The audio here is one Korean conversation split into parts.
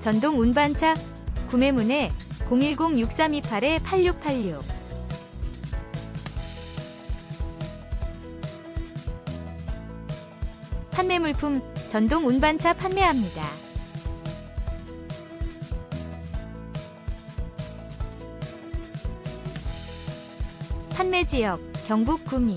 전동 운반차 구매 문의 010-6328-8686 판매 물품 전동 운반차 판매합니다. 판매 지역 경북 구미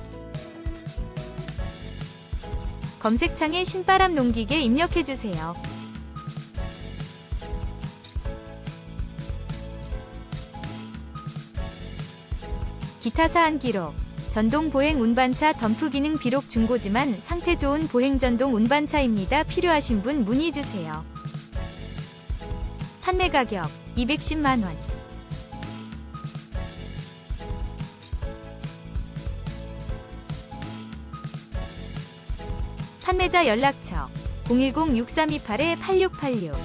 검색창에 신바람 농기계 입력해주세요. 기타 사안 기록 전동 보행 운반차 덤프 기능 비록 중고지만 상태 좋은 보행 전동 운반차입니다. 필요하신 분 문의 주세요. 판매 가격 210만원 판매자 연락처 010-6328-8686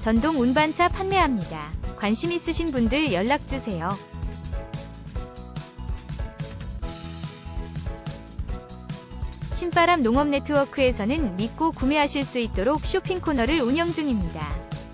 전동 운반차 판매합니다. 관심 있으신 분들 연락주세요. 신바람 농업 네트워크에서는 믿고 구매하실 수 있도록 쇼핑 코너를 운영 중입니다.